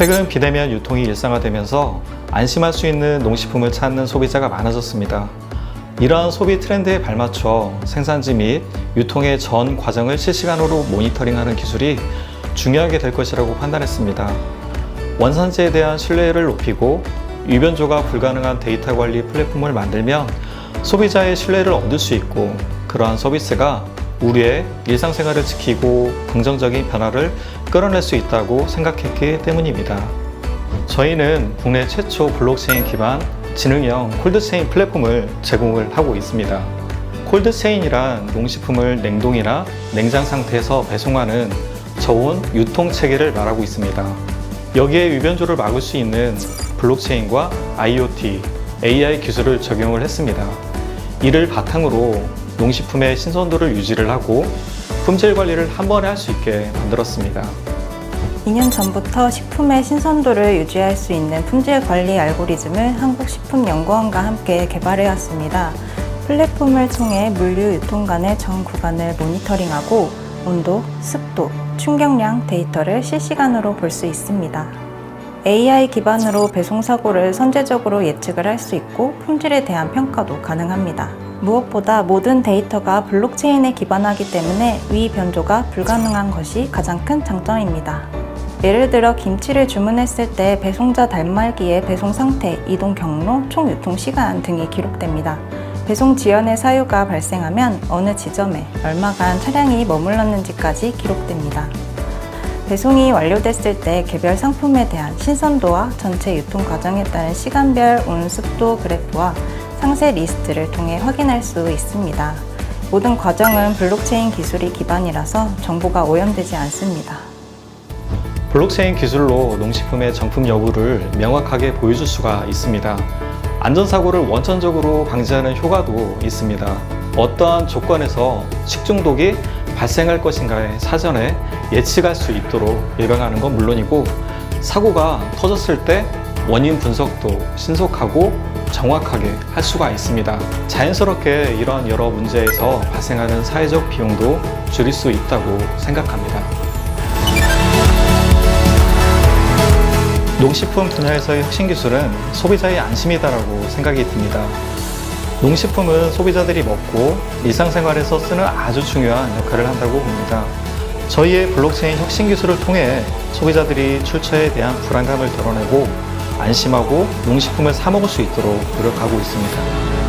최근 비대면 유통이 일상화되면서 안심할 수 있는 농식품을 찾는 소비자가 많아졌습니다. 이러한 소비 트렌드에 발맞춰 생산지 및 유통의 전 과정을 실시간으로 모니터링하는 기술이 중요하게 될 것이라고 판단했습니다. 원산지에 대한 신뢰를 높이고 유변조가 불가능한 데이터 관리 플랫폼을 만들면 소비자의 신뢰를 얻을 수 있고 그러한 서비스가 우리의 일상생활을 지키고 긍정적인 변화를 끌어낼 수 있다고 생각했기 때문입니다. 저희는 국내 최초 블록체인 기반 지능형 콜드체인 플랫폼을 제공을 하고 있습니다. 콜드체인이란 농식품을 냉동이나 냉장 상태에서 배송하는 저온 유통 체계를 말하고 있습니다. 여기에 유변조를 막을 수 있는 블록체인과 IoT, AI 기술을 적용을 했습니다. 이를 바탕으로 농식품의 신선도를 유지를 하고 품질 관리를 한 번에 할 수 있게 만들었습니다. 2년 전부터 식품의 신선도를 유지할 수 있는 품질 관리 알고리즘을 한국식품연구원과 함께 개발해왔습니다. 플랫폼을 통해 물류 유통 간의 전 구간을 모니터링하고 온도, 습도, 충격량 데이터를 실시간으로 볼 수 있습니다. AI 기반으로 배송 사고를 선제적으로 예측을 할 수 있고 품질에 대한 평가도 가능합니다. 무엇보다 모든 데이터가 블록체인에 기반하기 때문에 위 변조가 불가능한 것이 가장 큰 장점입니다. 예를 들어 김치를 주문했을 때 배송자 단말기에 배송 상태, 이동 경로, 총 유통 시간 등이 기록됩니다. 배송 지연의 사유가 발생하면 어느 지점에 얼마간 차량이 머물렀는지까지 기록됩니다. 배송이 완료됐을 때 개별 상품에 대한 신선도와 전체 유통 과정에 따른 시간별 온습도 그래프와 상세 리스트를 통해 확인할 수 있습니다. 모든 과정은 블록체인 기술이 기반이라서 정보가 오염되지 않습니다. 블록체인 기술로 농식품의 정품 여부를 명확하게 보여줄 수가 있습니다. 안전사고를 원천적으로 방지하는 효과도 있습니다. 어떠한 조건에서 식중독이 발생할 것인가에 사전에 예측할 수 있도록 예방하는 건 물론이고 사고가 터졌을 때 원인 분석도 신속하고 정확하게 할 수가 있습니다. 자연스럽게 이러한 여러 문제에서 발생하는 사회적 비용도 줄일 수 있다고 생각합니다. 농식품 분야에서의 혁신 기술은 소비자의 안심이다라고 생각이 듭니다. 농식품은 소비자들이 먹고 일상생활에서 쓰는 아주 중요한 역할을 한다고 봅니다. 저희의 블록체인 혁신 기술을 통해 소비자들이 출처에 대한 불안감을 덜어내고 안심하고 농식품을 사 먹을 수 있도록 노력하고 있습니다.